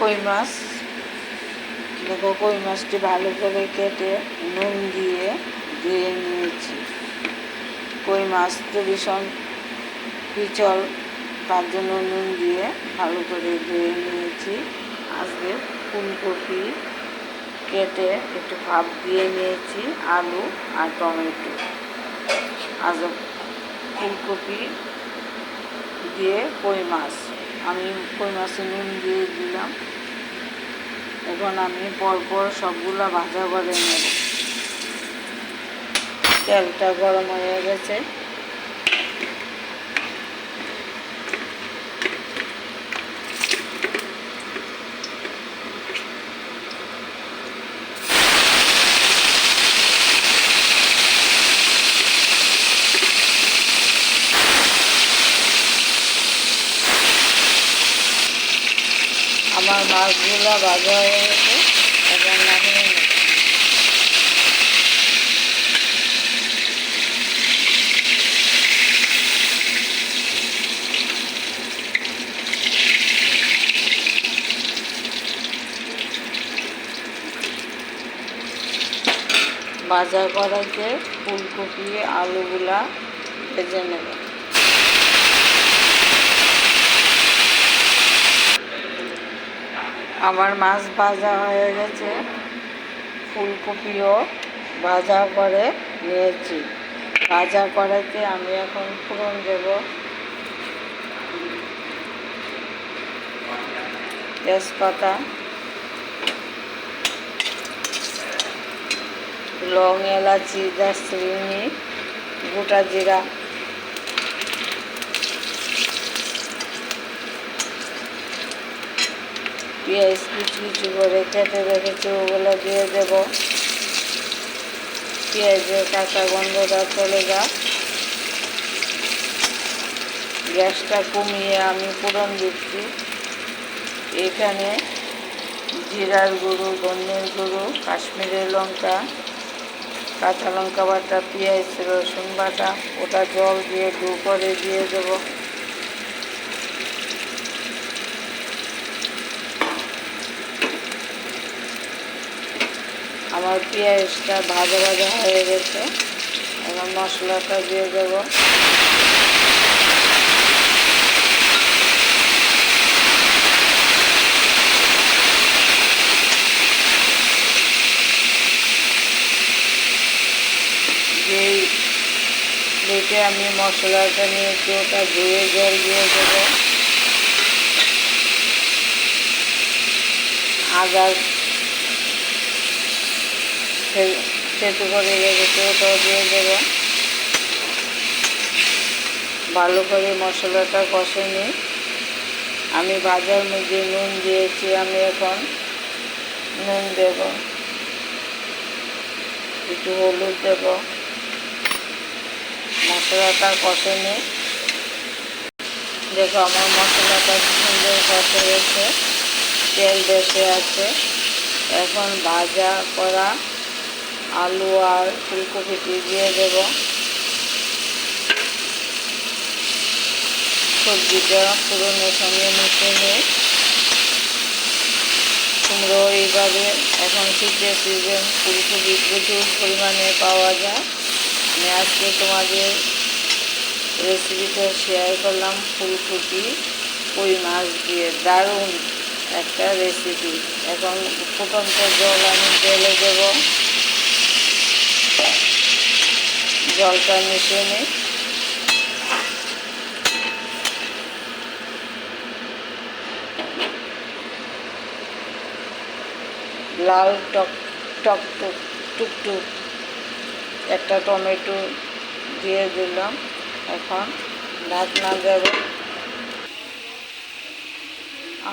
কই মাছ? দেখো কই মাছটি ভালো করে কেটে নুন দিয়ে ধুয়ে নিয়েছি। কই মাছ তো ভীষণ পিচল, তার জন্য নুন দিয়ে ভালো করে ধুয়ে নিয়েছি। আজকে ফুলকপি কেটে একটু ভাপ দিয়ে নিয়েছি, আলু আর টমেটো। আজ ফুলকপি দিয়ে কই মাছ? আমি কই মাছে নুন দিয়ে দিলাম। এখন আমি পরপর সবগুলা ভাজা করে নেব। তেলটা গরম হয়ে গেছে। আমার মাছগুলো ভাজা হয়ে গেছে এখন নামিয়ে ফুলকপি আলুগুলা ভেজে নেব। আমার মাছ ভাজা হয়ে গেছে। ফুলকপিও ভাজা করে নিয়েছি। ভাজা করাতে আমি এখন ফোড়ন দেব। তেজপাতা। লং এলাচি, দারচিনি, গোটা জিরা। পেঁয়াজ কুচি কুচি করে কেটে রেখেছি ওগুলো দিয়ে দেব। পেঁয়াজের কাঁচা গন্ধটা চলে যাক। গ্যাসটা কমিয়ে আমি ফোড়ন দিচ্ছি। এখানে জিরার গুঁড়ো, ধনের গুঁড়ো, কাশ্মীরের লঙ্কা, কাঁচা লঙ্কা বাটা, পেঁয়াজ, রসুন বাটা, ওটা জল দিয়ে দু করে দিয়ে দেবো। আমার পেঁয়াজটা ভাজা ভাজা হয়ে গেছে। এখন মশলাটা দিয়ে দেব। যেই আমি মশলাটা নিয়েছি, ওটা ধুয়ে জল দিয়ে দেবো। আদা সেতু করে রেখেছি ওটাও দিয়ে দেবো। ভালো করে মশলাটা কষে নিই। আমি ভাজার মধ্যে নুন দিয়েছি, আমি এখন নুন দেব। একটু হলুদ দেব। মশলাটা কষে নিই। দেখো আমার মশলাটা সুন্দর কষে গেছে। তেল বেশি আছে। এখন ভাজা করা আলু আর ফুলকপিটি দিয়ে দেব। সবজিটা পুরনের সঙ্গে মিশিয়ে নিয়ে কুমড়ো এইভাবে এখন শীতের সিজন ফুলকপি প্রচুর পরিমাণে পাওয়া যায়। আমি আজকে তোমাদের রেসিপিটা শেয়ার করলাম ফুলকপি কই মাছ দিয়ে। দারুণ একটা রেসিপি এখন ফুটন্ত জল আমি ঢেলে দেবো। জলটা মিশিয়ে নিই। লাল টক টক, টুক টুকটুক একটা টমেটো দিয়ে দিলাম এখন। ঢাকনা দেব।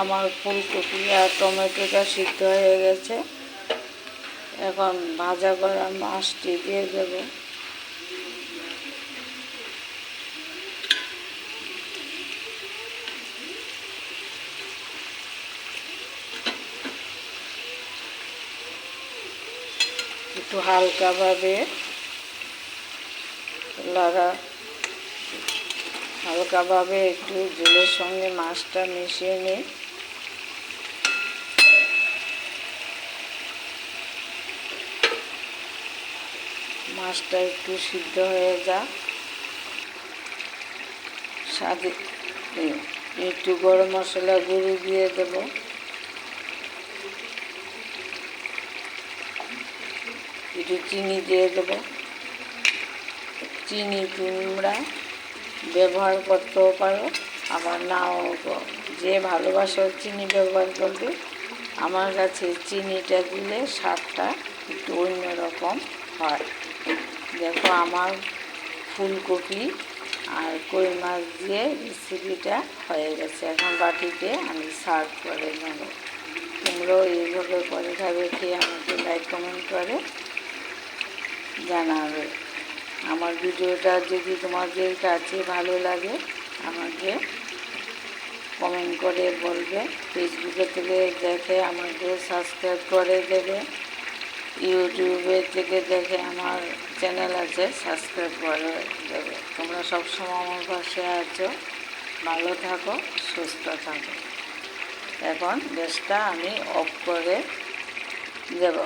আমার ফুলকপি আর টমেটোটা সিদ্ধ হয়ে গেছে। এখন ভাজা করা মাছটি দিয়ে দেবো। একটু হালকাভাবে লাড়া হালকাভাবে একটু জলের সঙ্গে মাছটা মিশিয়ে নিই। মাছটা একটু সিদ্ধ হয়ে যা স্বাদে একটু গরম মশলা গুঁড়ো দিয়ে দেবো। একটু চিনি দিয়ে দেবো। চিনি তোমরা ব্যবহার করতেও পারো। আবার নাও যে ভালোবাসো চিনি ব্যবহার করবে, আমার কাছে চিনিটা দিলে স্বাদটা একটু অন্যরকম হয়। দেখো আমার ফুলকপি আর কই মাছ দিয়ে রেসিপিটা হয়ে গেছে। এখন বাটিতে আমি সার্ভ করে নেব। তোমরাও এইভাবে করে খাবে, খেয়ে আমাকে লাইক কমেন্ট করে। জানাবে। আমার ভিডিওটা যদি তোমাদের কাছে ভালো লাগে, আমাকে কমেন্ট করে বলবে। ফেসবুকে থেকে দেখে আমাকে সাবস্ক্রাইব করে দেবে। ইউটিউবে থেকে দেখে আমার চ্যানেল আছে সাবস্ক্রাইব করে দেবে। তোমরা সবসময় আমার পাশে আছো। ভালো থাকো, সুস্থ থাকো। এখন গ্যাসটা আমি অফ করে দেবো।